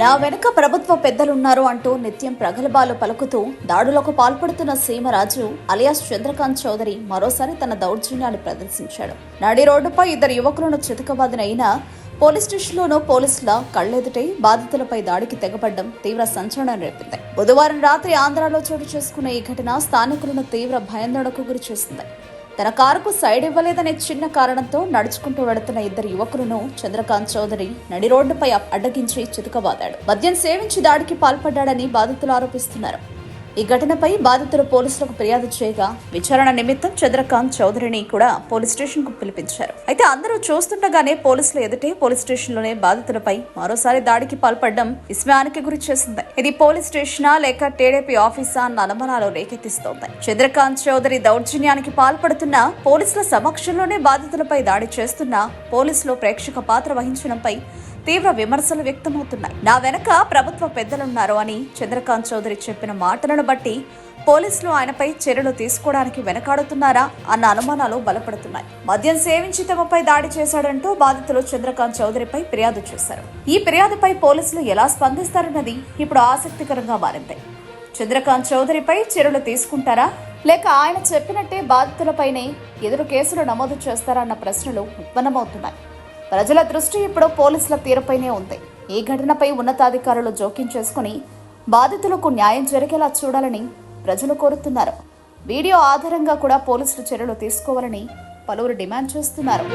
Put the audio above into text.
నా వెనుక ప్రభుత్వ పెద్దలున్నారు అంటూ నిత్యం ప్రగల్భాలు పలుకుతూ దాడులకు పాల్పడుతున్న సీమరాజు అలియాస్ చంద్రకాంత్ చౌదరి మరోసారి తన దౌర్జన్యాన్ని ప్రదర్శించాడు. నడి రోడ్డుపై ఇద్దరు యువకులను చితకబాదినైన పోలీస్ స్టేషన్లోనూ పోలీసుల కళ్ళెదుటై బాధితులపై దాడికి తెగబడ్డం తీవ్ర సంచలనం రేపింది. బుధవారం రాత్రి ఆంధ్రాలో చోటు చేసుకున్న ఈ ఘటన స్థానికులను తీవ్ర భయాందోళనకు గురి చేసింది. తన కారుకు సైడ్ ఇవ్వలేదనే చిన్న కారణంతో నడుచుకుంటూ వెళుతున్న ఇద్దరు యువకులను చంద్రకాంత్ చౌదరి నడి రోడ్డుపై అడ్డగించి చితకబాదాడు. మద్యం సేవించి దాడికి పాల్పడ్డాడని బాధితులు ఆరోపిస్తున్నారు. ఈ ఘటనపై బాధితులు పోలీసులకు ఫిర్యాదు చేయగా విచారణ నిమిత్తం చంద్రకాంత్ చౌదరిని కూడా పోలీస్ స్టేషన్కు పిలిపించారు. అయితే అందరూ చూస్తుండగానే పోలీసుల ఎదుటే పోలీస్ స్టేషన్లోనే బాధితులపై మరోసారి దాడికి పాల్పడడం విస్మయానికి గురి చేసింది. ఇది పోలీస్ స్టేషనా లేక టీడీపీ ఆఫీసా అన్న అనుమానాలు రేకెత్తిస్తోంది. చంద్రకాంత్ చౌదరి దౌర్జన్యానికి పాల్పడుతున్న పోలీసుల సమక్షంలోనే బాధితులపై దాడి చేస్తున్న పోలీసులు ప్రేక్షక పాత్ర వహించడంపై తీవ్ర విమర్శలు వ్యక్తమవుతున్నాయి. నా వెనక ప్రభుత్వ పెద్దలున్నారు అని చంద్రకాంత్ చౌదరి చెప్పిన మాటలను బట్టి పోలీసులు ఆయనపై చర్యలు తీసుకోవడానికి వెనకాడుతున్నారా అన్న అనుమానాలు బలపడుతున్నాయి. మద్యం సేవించి తమపై దాడి చేశాడంటూ బాధితులు చంద్రకాంత్ చౌదరిపై ఫిర్యాదు చేశారు. ఈ ఫిర్యాదుపై పోలీసులు ఎలా స్పందిస్తారన్నది ఇప్పుడు ఆసక్తికరంగా మారింది. చంద్రకాంత్ చౌదరిపై చర్యలు తీసుకుంటారా? లేక ఆయన చెప్పినట్టే బాధితులపైనే ఎదురు కేసులు నమోదు చేస్తారా అన్న ప్రశ్నలు ఉత్పన్నమవుతున్నాయి ప్రజల దృష్టి ఇప్పుడు పోలీసుల తీరుపైనే ఉంది. ఈ ఘటనపై ఉన్నతాధికారులు జోక్యం చేసుకుని బాధితులకు న్యాయం జరిగేలా చూడాలని ప్రజలు కోరుతున్నారు. వీడియో ఆధారంగా కూడా పోలీసులు చర్యలు తీసుకోవాలని పలువురు డిమాండ్ చేస్తున్నారు.